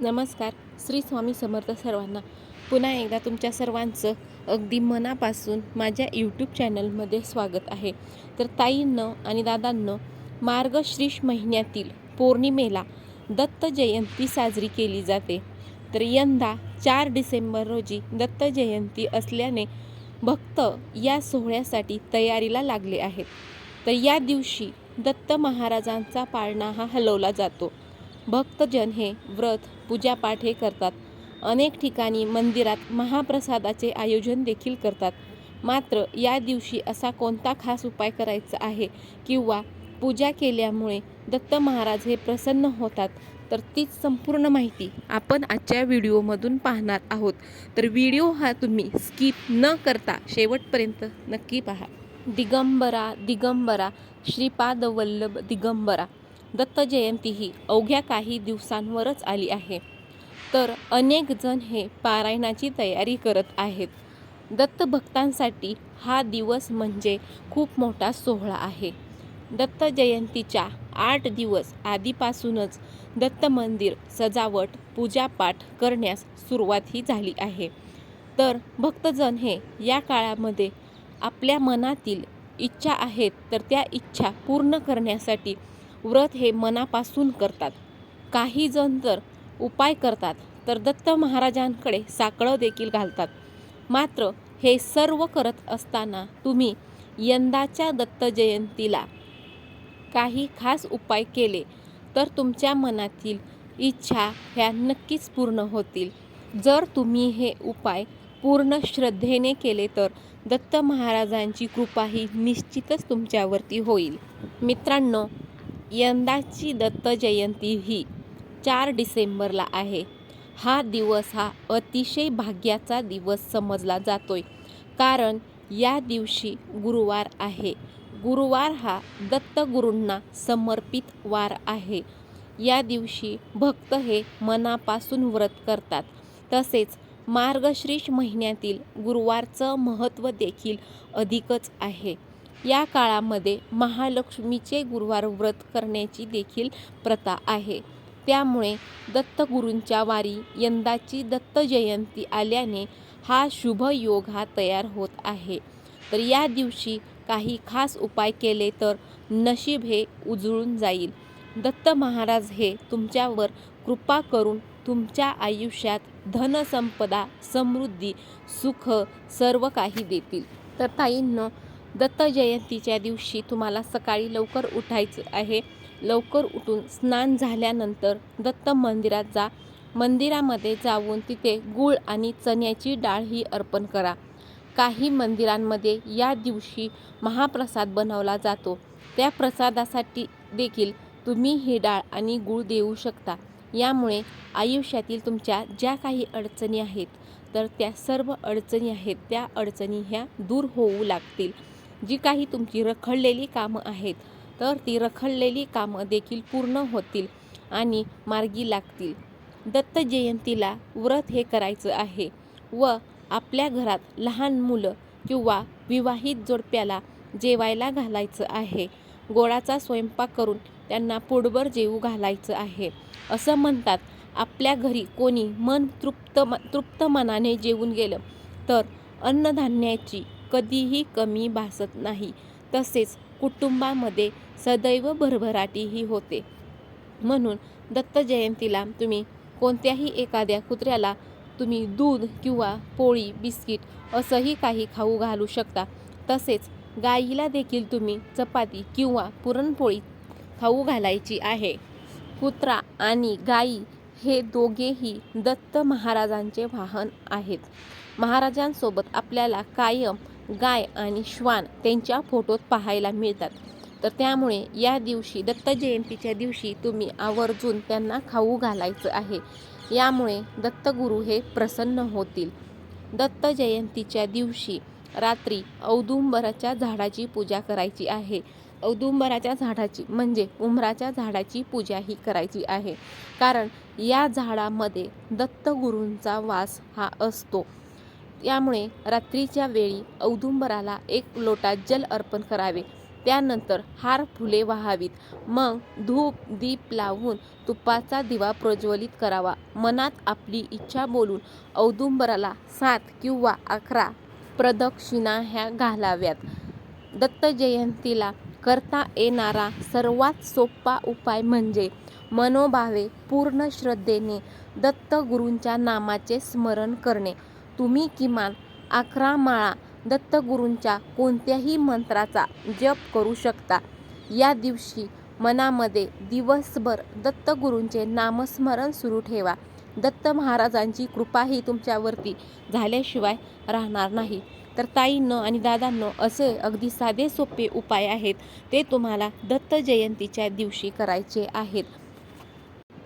नमस्कार. श्री स्वामी समर्थ सर्वांना पुन्हा एकदा तुमच्या सर्वांचं अगदी मनापासून माझ्या यूट्यूब चॅनलमध्ये स्वागत आहे. तर ताईंनं आणि दादांनं मार्गशीर्ष महिन्यातील पौर्णिमेला दत्त जयंती साजरी केली जाते. तर यंदा चार डिसेंबर रोजी दत्त जयंती असल्याने भक्त या सोहळ्यासाठी तयारीला लागले आहेत. तर या दिवशी दत्त महाराजांचा पाळणा हा हलवला जातो. भक्तजन हे व्रत पूजापाठ हे करतात. अनेक ठिकाणी मंदिरात महाप्रसादाचे आयोजन देखील करतात. मात्र या दिवशी असा कोणता खास उपाय करायचा आहे किंवा पूजा केल्यामुळे दत्त महाराज हे प्रसन्न होतात तर तीच संपूर्ण माहिती आपण आजच्या व्हिडिओमधून पाहणार आहोत. तर व्हिडिओ हा तुम्ही स्किप न करता शेवटपर्यंत नक्की पहा. दिगंबरा दिगंबरा श्रीपाद वल्लभ दिगंबरा. दत्त जयंती ही अवघ्या काही दिवसांवरच आली आहे. तर अनेक जण हे पारायणाची तयारी करत आहेत. दत्त भक्तांसाठी हा दिवस म्हणजे खूप मोठा सोहळा आहे. दत्त जयंतीच्या आठ दिवस आधीपासूनच दत्त मंदिर सजावट पूजापाठ करण्यास सुरुवात ही झाली आहे. तर भक्तजन हे या काळामध्ये आपल्या मनातील इच्छा आहेत तर त्या इच्छा पूर्ण करण्यासाठी व्रत हे मनापासून करतात. काही जण तर उपाय करतात तर दत्त महाराजांकडे साकडं देखील घालतात. मात्र हे सर्व करत असताना तुम्ही यंदाच्या दत्त जयंतीला काही खास उपाय केले तर तुमच्या मनातील इच्छा ह्या नक्कीच पूर्ण होतील. जर तुम्ही हे उपाय पूर्ण श्रद्धेने केले तर दत्त महाराजांची कृपा ही निश्चितच तुमच्यावरती होईल. मित्रांनो यंदाची दत्त जयंती ही चार डिसेंबरला आहे. हा दिवस हा अतिशय भाग्याचा दिवस समजला जातोय. कारण या दिवशी गुरुवार आहे. गुरुवार हा दत्तगुरूंना समर्पित वार आहे. या दिवशी भक्त हे मनापासून व्रत करतात. तसेच मार्गशीर्ष महिन्यातील गुरुवारचं महत्त्व देखील अधिकच आहे. या काळामध्ये महालक्ष्मीचे गुरुवार व्रत करण्याची देखील प्रथा आहे. त्यामुळे दत्तगुरूंच्या वारी यंदाची दत्त जयंती आल्याने हा शुभ योग हा तयार होत आहे. तर या दिवशी काही खास उपाय केले तर नशीब हे उजळून जाईल. दत्त महाराज हे तुमच्यावर कृपा करून तुमच्या आयुष्यात धनसंपदा समृद्धी सुख सर्व काही देतील. तर ताईंनं दत्त जयंतीच्या दिवशी तुम्हाला सकाळी लवकर उठायचं आहे. लवकर उठून स्नान झाल्यानंतर दत्त मंदिरात जा. मंदिरामध्ये जाऊन तिथे गूळ आणि चण्याची डाळ ही अर्पण करा. काही मंदिरांमध्ये या दिवशी महाप्रसाद बनवला जातो. त्या प्रसादासाठी देखील तुम्ही ही डाळ आणि गूळ देऊ शकता. यामुळे आयुष्यातील तुमच्या ज्या काही अडचणी आहेत तर त्या सर्व अडचणी आहेत. त्या अडचणी ह्या दूर होऊ लागतील. जी काही तुमची रखडलेली कामं आहेत तर ती रखडलेली कामं देखील पूर्ण होतील आणि मार्गी लागतील. दत्त जयंतीला व्रत हे करायचं आहे व आपल्या घरात लहान मुलं किंवा विवाहित जोडप्याला जेवायला घालायचं आहे. गोडाचा स्वयंपाक करून त्यांना पोटभर जेवू घालायचं आहे. असं म्हणतात आपल्या घरी कोणी मन तृप्त म तृप्त मनाने जेवून गेलं तर अन्नधान्याची कधीही कमी भासत नाही. तसेच कुटुंबामध्ये सदैव भरभराटीही होते. म्हणून दत्त जयंतीला तुम्ही कोणत्याही एखाद्या कुत्र्याला तुम्ही दूध किंवा पोळी बिस्किट असंही काही खाऊ घालू शकता. तसेच गाईला देखील तुम्ही चपाती किंवा पुरणपोळी खाऊ घालायची आहे. कुत्रा आणि गाई हे दोघेही दत्त महाराजांचे वाहन आहेत. महाराजांसोबत आपल्याला कायम गाय आणि श्वान त्यांच्या फोटोत पाहायला मिळतात. तर त्यामुळे या दिवशी दत्त जयंतीच्या दिवशी तुम्ही आवर्जून त्यांना खाऊ घालायचं आहे. यामुळे दत्तगुरू हे प्रसन्न होतील. दत्त जयंतीच्या दिवशी रात्री औदुंबराच्या झाडाची पूजा करायची आहे. औदुंबराच्या झाडाची म्हणजे उमराच्या झाडाची पूजा ही करायची आहे. कारण या झाडामध्ये दत्तगुरूंचा वास हा असतो. त्यामुळे रात्रीच्या वेळी औदुंबराला एक लोटा जल अर्पण करावे. त्यानंतर हार फुले वाहावीत. मग धूप दीप लावून तुपाचा दिवा प्रज्वलित करावा. मनात आपली इच्छा बोलून औदुंबराला सात किंवा अकरा प्रदक्षिणा ह्या घालाव्यात. दत्त जयंतीला करता येणारा सर्वात सोपा उपाय म्हणजे मनोभावे पूर्ण श्रद्धेने दत्तगुरूंच्या नामाचे स्मरण करणे. तुम्ही किमान अकरा माळा दत्तगुरूंच्या कोणत्याही मंत्राचा जप करू शकता. या दिवशी मनामध्ये दिवसभर दत्तगुरूंचे नामस्मरण सुरू ठेवा. दत्त महाराजांची कृपाही तुमच्यावरती झाल्याशिवाय राहणार नाही. तर ताईंनो आणि दादांनो असे अगदी साधे सोपे उपाय आहेत ते तुम्हाला दत्त जयंतीच्या दिवशी करायचे आहेत.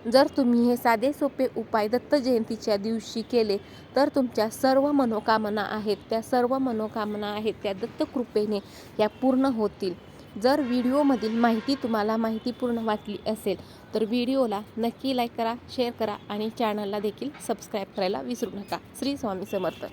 जर तुम्ही हे साधे सोपे उपाय दत्त जयंतीच्या दिवशी केले तर तुमच्या सर्व मनोकामना आहेत. त्या सर्व मनोकामना आहेत त्या दत्तकृपेने या पूर्ण होतील. जर व्हिडिओमधील माहिती तुम्हाला माहितीपूर्ण वाटली असेल तर व्हिडिओला नक्की लाईक करा शेअर करा आणि चॅनलला देखील सबस्क्राईब करायला विसरू नका. श्री स्वामी समर्थ.